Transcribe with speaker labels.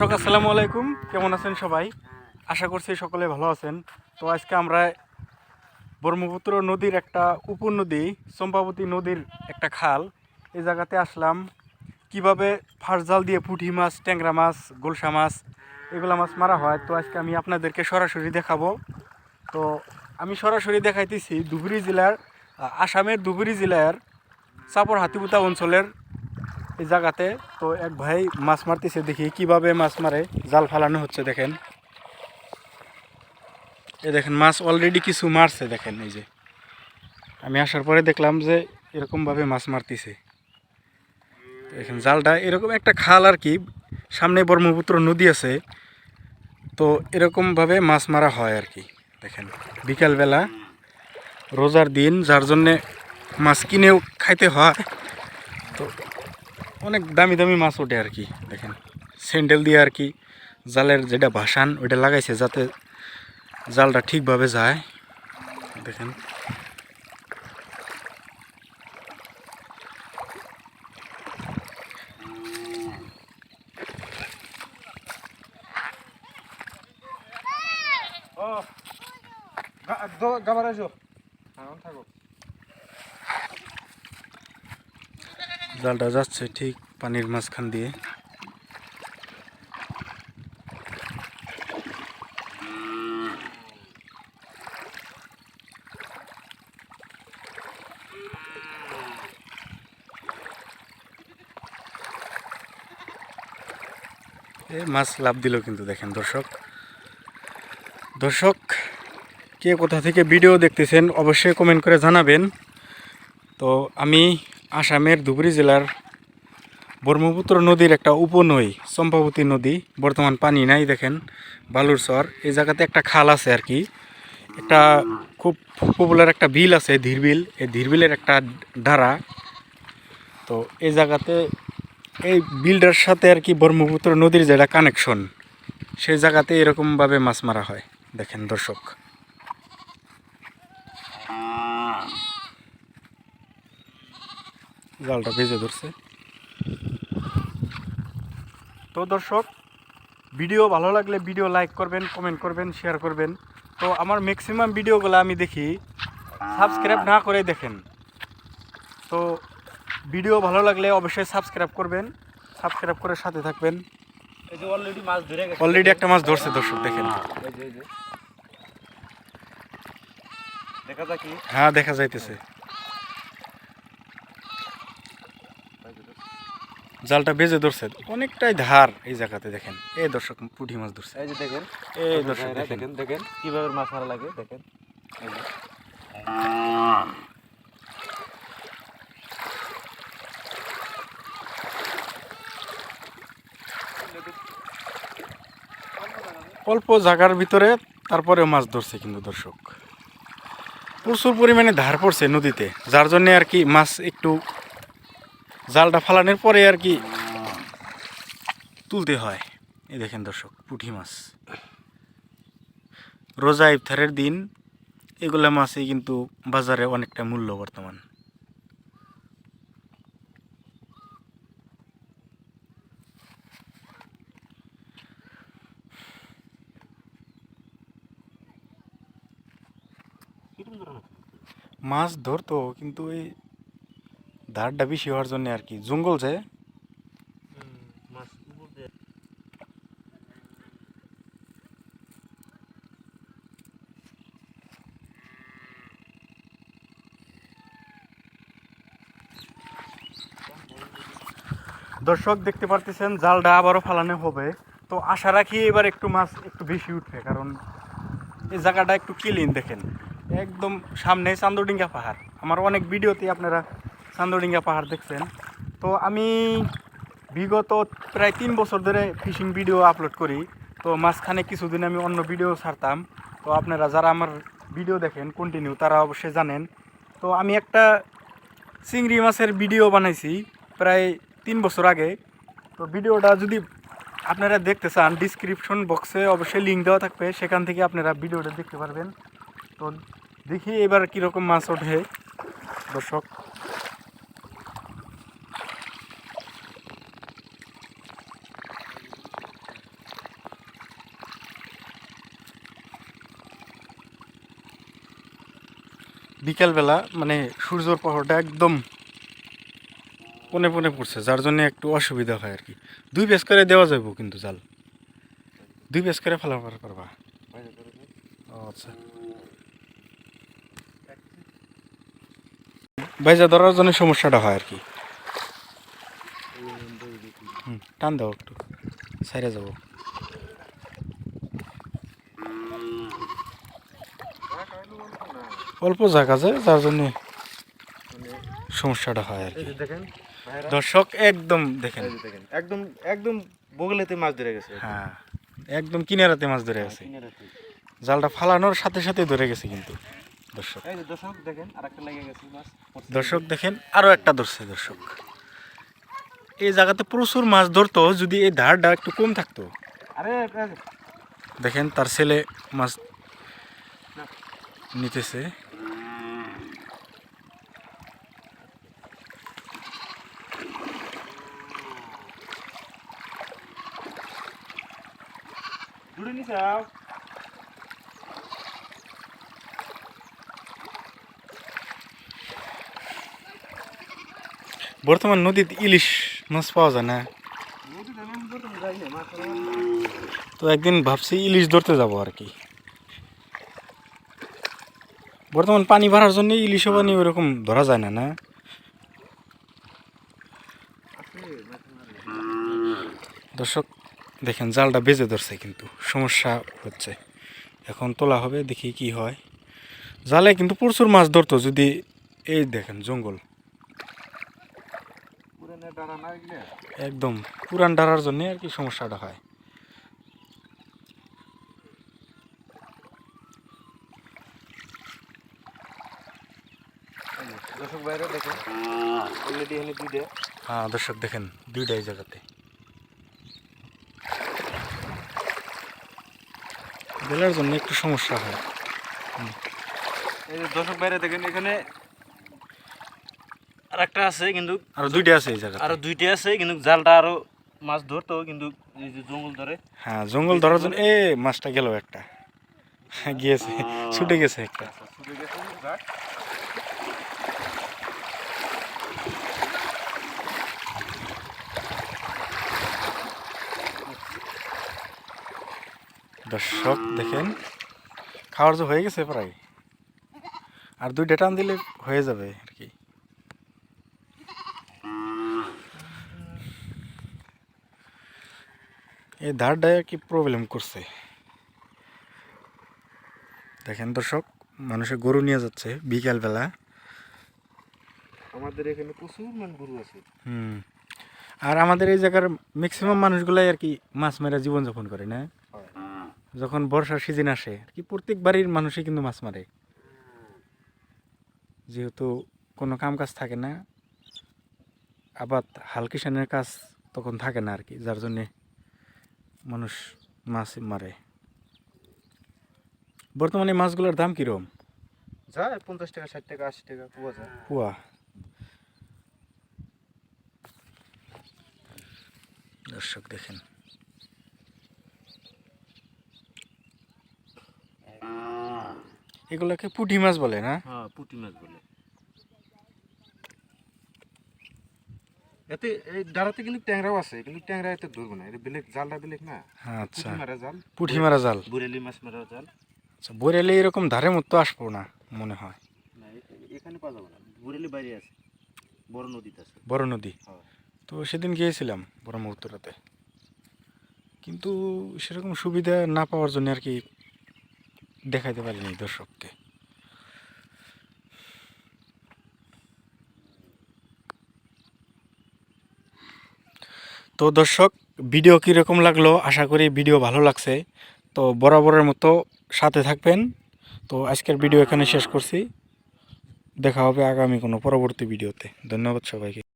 Speaker 1: আসসালামু আলাইকুম। কেমন আছেন সবাই? আশা করছি সকলে ভালো আছেন। তো আজকে আমরা ব্রহ্মপুত্র নদীর একটা উপনদী, চম্পাবতী নদীর একটা খাল, এই জায়গাতে আসলাম। কীভাবে ফার্স্ট জাল দিয়ে পুঁটি মাছ, ট্যাংরা মাছ, গোলসা মাছ, এগুলো মাছ মারা হয়, তো আজকে আমি আপনাদেরকে সরাসরি দেখাবো। তো আমি সরাসরি দেখাইতেছি ধুবুরি জেলার আসামের ধুবুরি জেলার চাপর হাতিপুতা অঞ্চলের এই জায়গাতে তো এক ভাই মাছ মারতেছে দেখি কীভাবে মাছ মারে। জাল ফালানো হচ্ছে দেখেন। এই দেখেন, মাছ অলরেডি কিছু মারছে দেখেন, এই যে। আমি আসার পরে দেখলাম যে এরকমভাবে মাছ মারতেছে। দেখেন, জালটা এরকম একটা খাল আর কি, সামনে ব্রহ্মপুত্র নদী আছে। তো এরকমভাবে মাছ মারা হয় আর কি, দেখেন। বিকালবেলা, রোজার দিন, যার জন্যে মাছ কিনেও খাইতে হয়। অনেক দামি দামি মাছ ওঠে আর কি দেখেন স্যান্ডেল দিয়ে আর কি জালের যেটা ভাসান ওইটা লাগাইছে যাতে জালটা ঠিকভাবে যায় দেখেন
Speaker 2: গাবার আসো থাকো
Speaker 1: জালটা যাচ্ছে ঠিক পানির মাঝখান দিয়ে। মাছ লাভ দিল কিন্তু দেখেন দর্শক। দর্শক, কে কোথা থেকে ভিডিও দেখতেছেন অবশ্যই কমেন্ট করে জানাবেন। তো আমি আসামের ধুবড়ী জেলার ব্রহ্মপুত্র নদীর একটা উপনৈ, চম্পাবতী নদী, বর্তমান পানি নাই দেখেন, বালুর চর। এই জায়গাতে একটা খাল আছে আর কি। একটা খুব পপুলার একটা বিল আছে ধীরবিল। এই ধীরবিলের একটা ধারা। তো এই জায়গাতে এই বিলটার সাথে আর কি ব্রহ্মপুত্র নদীর যেটা কানেকশন সেই জায়গাতে এরকমভাবে মাছ মারা হয়, দেখেন দর্শক। জালটা ভেজে ধরছে। তো দর্শক ভিডিও ভালো লাগলে ভিডিও লাইক করবেন কমেন্ট করবেন শেয়ার করবেন। তো আমার ম্যাক্সিমাম ভিডিওগুলো আমি দেখি সাবস্ক্রাইব না করে দেখেন। তো ভিডিও ভালো লাগলে অবশ্যই সাবস্ক্রাইব করবেন সাবস্ক্রাইব করে সাথে থাকবেন।
Speaker 2: অলরেডি
Speaker 1: একটা মাছ ধরছে দর্শক দেখেন।
Speaker 2: এই যে এই যে। দেখা যাক কি?
Speaker 1: হ্যাঁ দেখা যাইতেছে। জালটা বেজে ধরছে। অনেকটাই ধার এই জায়গাতে দেখেন। এই দর্শক পুঁটি মাছ ধরছে।
Speaker 2: এই যে দেখেন।
Speaker 1: এই দর্শক দেখেন
Speaker 2: দেখেন। কীভাবে মাছ মারা লাগে দেখেন।
Speaker 1: অল্প জায়গার ভিতরে তারপরে মাছ ধরছে কিন্তু দর্শক। প্রচুর পরিমাণে ধার পড়ছে নদীতে যার জন্যে আর কি মাছ একটু জালটা ফালানোর পরে আর কি তুলতে হয়। এই দেখেন দর্শক, পুঁটি মাছ। রোজা ইফতারের দিন, এগুলো মাছই কিন্তু বাজারে অনেকটা মূল্য বর্তমান। মাছ ধরতো, কিন্তু এই ধারটা বেশি হওয়ার জন্য আর কি। জঙ্গল যে। দর্শক, দেখতে পারতেছেন, জালটা আবারও ফালানো হবে। তো আশা রাখি এবার একটু মাছ একটু বেশি উঠবে, কারণ এই জায়গাটা একটু ক্লিন দেখেন। একদম সামনে চান্দডিঙ্গা পাহাড়। আমার অনেক ভিডিওতে আপনারা চান্দডিঙ্গা পাহাড় দেখছেন। তো আমি বিগত প্রায় তিন বছর ধরে ফিশিং ভিডিও আপলোড করি। তো মাঝখানে কিছুদিন আমি অন্য ভিডিও ছাড়তাম। তো আপনারা যারা আমার ভিডিও দেখেন কন্টিনিউ তারা অবশ্যই জানেন। তো আমি একটা চিংড়ি মাছের ভিডিও বানাইছি প্রায় তিন বছর আগে। তো ভিডিওটা যদি আপনারা দেখতে চান ডিসক্রিপশন বক্সে অবশ্যই লিঙ্ক দেওয়া থাকবে। সেখান থেকে আপনারা ভিডিওটা দেখতে পারবেন। তো দেখি এবার কীরকম মাছ ওঠে। দর্শক বিকেলবেলা মানে সূর্যর প্রহরটা একদম পনে পনে পড়ছে, যার জন্য একটু অসুবিধা হয় আর কি। দুই পেস করে দেওয়া যাব কিন্তু জাল। দুই পেস করে ফেলা পারবা
Speaker 2: বাইরে করে দে।
Speaker 1: ও আচ্ছা। বাইজা ধরার জন্য সমস্যাটা হয় আর কি। টান দাও একটু। সাইরে যাব। অল্প জায়গা যায় যার জন্য সমস্যাটা হয় আর কি।
Speaker 2: দেখেন
Speaker 1: দর্শক একদম দেখেন।
Speaker 2: দেখেন একদম একদম বগলেতে মাছ ধরে গেছে।
Speaker 1: হ্যাঁ একদম কিনারাতে মাছ ধরে
Speaker 2: গেছে
Speaker 1: জালটা ফালানোর সাথে সাথে ধরে গেছে কিন্তু দর্শক।
Speaker 2: দর্শক দেখেন আরেকটা লেগে গেছে মাছ
Speaker 1: দর্শক দেখেন আরও একটা ধরছে দর্শক। এই জায়গাতে প্রচুর মাছ ধরতো যদি এই ধারটা একটু কম থাকতো।
Speaker 2: আরে
Speaker 1: দেখেন তার ছেলে মাছ নিতেছে।
Speaker 2: নিছে
Speaker 1: বর্তমান নদীতে ইলিশ মাছ পাওয়া যায় না। তো একদিন ভাবছি ইলিশ ধরতে যাব আর কি। বর্তমান পানি বাড়ার জন্য ইলিশও পানি ওরকম ধরা যায় না না। দর্শক দেখেন জালটা বেজে ধরছে কিন্তু সমস্যা হচ্ছে। এখন তোলা হবে দেখি কি হয়। জালে কিন্তু প্রচুর মাছ ধরতো যদি এই দেখেন জঙ্গল? একদম পুরান ডারার জন্য আর কি সমস্যাটা হয়।
Speaker 2: দর্শক বাইরে দেখেন
Speaker 1: হ্যাঁ দর্শক দেখেন দুইটাই জায়গাতে। বেলার জন্য একটু সমস্যা হয়।
Speaker 2: এই যে দর্শক বাইরে দেখেন এখানে আর একটা আছে কিন্তু
Speaker 1: আর দুইটা আছে এই জায়গাতে।
Speaker 2: আরও দুইটা আছে কিন্তু জালটা আরও মাছ ধরতো কিন্তু এই যে জঙ্গল ধরে।
Speaker 1: হ্যাঁ জঙ্গল ধরার জন্য এ মাছটা গেল একটা। গিয়েছে ছুটে গেছে একটা।
Speaker 2: ছুটে গেছে
Speaker 1: দর্শক দেখেন খাওয়ার যে হয়ে গেছে প্রায়। আর দুইটা টান দিলে হয়ে যাবে আর কি। এই ধারটায় কি প্রবলেম করছে? দেখেন দর্শক মানুষে গরু নিয়ে যাচ্ছে বিকালবেলা।
Speaker 2: আমাদের এখানে প্রচুর মান গরু আছে।
Speaker 1: হুম। আর আমাদের এই জায়গার ম্যাক্সিমাম মানুষগুলাই আর কি মাছ মেরে জীবনযাপন করে না? যখন বর্ষার সিজন আসে কি প্রত্যেক বাড়ির মানুষই কিন্তু মাছ মারে। যেহেতু কোনো কাম কাজ থাকে না আবার হাল কিষানের কাজ তখন থাকে না আর কি যার জন্যে মানুষ মাছ মারে। বর্তমানে মাছগুলোর দাম কীরকম
Speaker 2: যায় পঞ্চাশ টাকা ষাট টাকা আশি টাকা পাওয়া যায়।
Speaker 1: পুয়া দর্শক দেখেন এগুলাকে পুঁটি মাছ বলে না?
Speaker 2: হ্যাঁ পুঁটি মাছ বলে। এতে এই ডাড়াতে কিন্তু ট্যাংরাও আছে কিন্তু ট্যাংরা এতে ধরবো না এটা বেলেগ জালটা বেলেগ না?
Speaker 1: হ্যাঁ, আচ্ছা।
Speaker 2: পুঁটি মারা জাল।
Speaker 1: পুঁটি মারা জাল।
Speaker 2: বুরেলি মাছ মারা জাল।
Speaker 1: আচ্ছা বরেলে এরকম ধারে মতো আসব না মনে হয়।
Speaker 2: না এখানে পাওয়া যাবে না। বুরেলি বাইরে আছে বড় নদীতে আছে।
Speaker 1: বড় নদী?
Speaker 2: হ্যাঁ।
Speaker 1: তো সেদিন গিয়েছিলাম ব্রহ্মপুত্রতে। কিন্তু সেরকম সুবিধা না পাওয়ার জন্য আর কি দেখাইতে পারিনি দর্শককে। তো দর্শক, ভিডিও কীরকম লাগল? আশা করি ভিডিও ভালো লাগছে। তো বরাবরের মতো সাথে থাকবেন। তো আজকের ভিডিও এখানে শেষ করছি। দেখা হবে আগামী কোনো পরবর্তী ভিডিওতে। ধন্যবাদ সবাইকে।